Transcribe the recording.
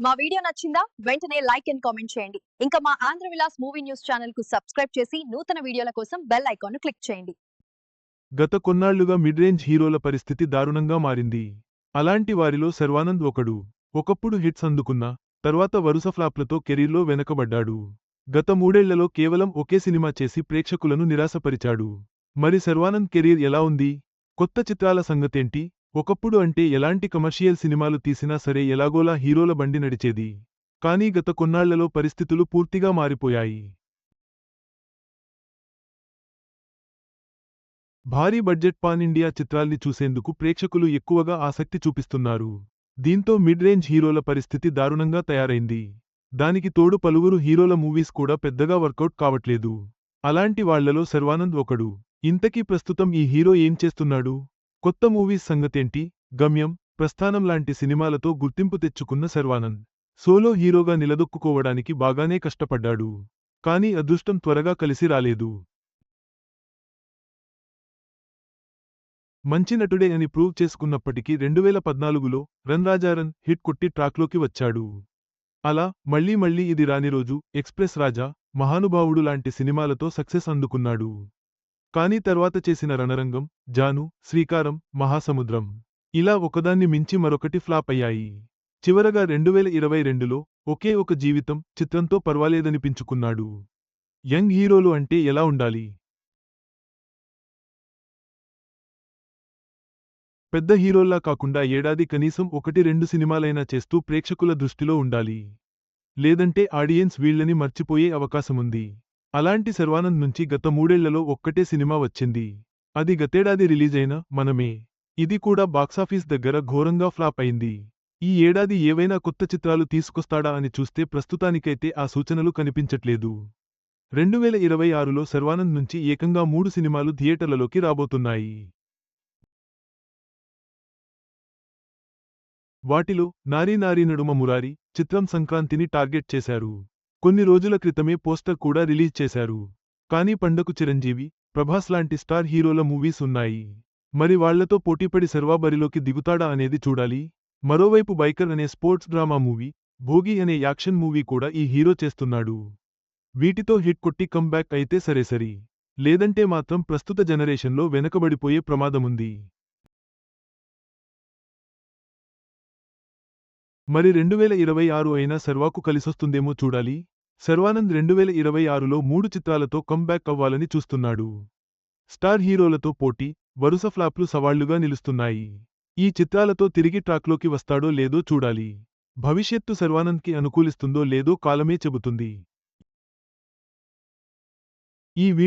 మా వీడియో నచ్చిందా? వెంటనే లైక్ అండ్ కామెంట్ చేయండి. ఇంకా మా ఆంధ్ర విలాస్ మూవీ న్యూస్ ఛానల్కు సబ్స్క్రైబ్ చేసి నూతన వీడియోల కోసం బెల్ ఐకాన్ను క్లిక్ చేయండి. గత కొన్నాళ్ళుగా మిడ్ రేంజ్ హీరోల పరిస్థితి దారుణంగా మారింది. అలాంటి వారిలో శర్వానంద్ ఒకడు. ఒకప్పుడు హిట్స్ అందుకున్న తర్వాత వరుస ఫ్లాప్లతో కెరీర్లో వెనకబడ్డాడు. గత మూడేళ్ళలో కేవలం ఒకే సినిమా చేసి ప్రేక్షకులను నిరాశపరిచాడు. మరి శర్వానంద్ కెరీర్ ఎలా ఉంది? కొత్త చిత్రాల సంగతేంటి? ఒకప్పుడు అంటే ఎలాంటి కమర్షియల్ సినిమాలు తీసినా సరే ఎలాగోలా హీరోల బండి నడిచేది. కానీ గత కొన్నాళ్ళలో పరిస్థితులు పూర్తిగా మారిపోయాయి. భారీ బడ్జెట్ పాన్ ఇండియా చిత్రాల్ని చూసేందుకు ప్రేక్షకులు ఎక్కువగా ఆసక్తి చూపిస్తున్నారు. దీంతో మిడ్ రేంజ్ హీరోల పరిస్థితి దారుణంగా తయారైంది. దానికి తోడు పలువురు హీరోల మూవీస్ కూడా పెద్దగా వర్కౌట్ కావట్లేదు. అలాంటి వాళ్ళలో శర్వానంద్ ఒకడు. ఇంతకీ ప్రస్తుతం ఈ హీరో ఏం చేస్తున్నాడు? కొత్త మూవీస్ సంగతేంటి? గమ్యం ప్రస్థానం లాంటి సినిమాలతో గుర్తింపు తెచ్చుకున్న శర్వానంద్. సోలో హీరోగా నిలదొక్కుకోవడానికి బాగానే కష్టపడ్డాడు. కానీ అదృష్టం త్వరగా కలిసి రాలేదు. మంచి నటుడే అని ప్రూవ్ చేసుకున్నప్పటికీ రెండువేల పద్నాలుగులో రన్ రాజారన్ హిట్ కొట్టి ట్రాక్లోకి వచ్చాడు. అలా మళ్ళీ మళ్ళీ ఇది రాని రోజు ఎక్స్ప్రెస్ రాజా మహానుభావుడు లాంటి సినిమాలతో సక్సెస్ అందుకున్నాడు. కానీ తర్వాత చేసిన రణరంగం జాను శ్రీకారం మహాసముద్రం. ఇలా ఒకదాన్ని మించి మరొకటి ఫ్లాప్ అయ్యాయి. చివరగా రెండువేల ఇరవై రెండులో ఒకే ఒక జీవితం చిత్రంతో పర్వాలేదనిపించుకున్నాడు. యంగ్ హీరోలు అంటే ఎలా ఉండాలి? పెద్ద హీరోల్లా కాకుండా ఏడాది కనీసం ఒకటి రెండు సినిమాలైనా చేస్తూ ప్రేక్షకుల దృష్టిలో ఉండాలి. లేదంటే ఆడియన్స్ వీళ్ళని మర్చిపోయే అవకాశముంది. అలాంటి శర్వానంద్ నుంచి గత మూడేళ్ళలో ఒక్కటే సినిమా వచ్చింది. అది గతేడాది రిలీజైన మనమే. ఇది కూడా బాక్సాఫీస్ దగ్గర ఘోరంగా ఫ్లాప్ అయింది. ఈ ఏడాది ఏవైనా కొత్త చిత్రాలు తీసుకొస్తాడా అని చూస్తే ప్రస్తుతానికైతే ఆ సూచనలు కనిపించట్లేదు. రెండువేల ఇరవై ఆరులో శర్వానంద్ నుంచి ఏకంగా మూడు సినిమాలు థియేటర్లలోకి రాబోతున్నాయి. వాటిలో నారీ నారీ నడుమ మురారి చిత్రం సంక్రాంతిని టార్గెట్ చేశారు. కొన్ని రోజుల క్రితమే పోస్టర్ కూడా రిలీజ్ చేశారు. కానీ పండకు చిరంజీవి ప్రభాస్ లాంటి స్టార్ హీరోల మూవీస్ ఉన్నాయి. మరి వాళ్ళతో పోటీపడి సర్వాబరిలోకి దిగుతాడా అనేది చూడాలి. మరోవైపు బైకర్ అనే స్పోర్ట్స్ డ్రామా మూవీ భోగి అనే యాక్షన్ మూవీ కూడా ఈ హీరో చేస్తున్నాడు. వీటితో హిట్ కొట్టి కంబ్యాక్ అయితే సరేసరి లేదంటే మాత్రం ప్రస్తుత జనరేషన్లో వెనకబడిపోయే ప్రమాదముంది. మరి రెండువేల ఇరవై ఆరు అయినా సర్వాకు కలిసొస్తుందేమో చూడాలి. శర్వానంద్ రెండువేల ఇరవై ఆరులో మూడు చిత్రాలతో కంబ్యాక్ అవ్వాలని చూస్తున్నాడు. స్టార్ హీరోలతో పోటీ వరుస ఫ్లాప్లు సవాళ్ళుగా నిలుస్తున్నాయి. ఈ చిత్రాలతో తిరిగి ట్రాక్లోకి వస్తాడో లేదో చూడాలి. భవిష్యత్తు సర్వానంద్కి అనుకూలిస్తుందో లేదో కాలమే చెబుతుంది. ఈ వీడియో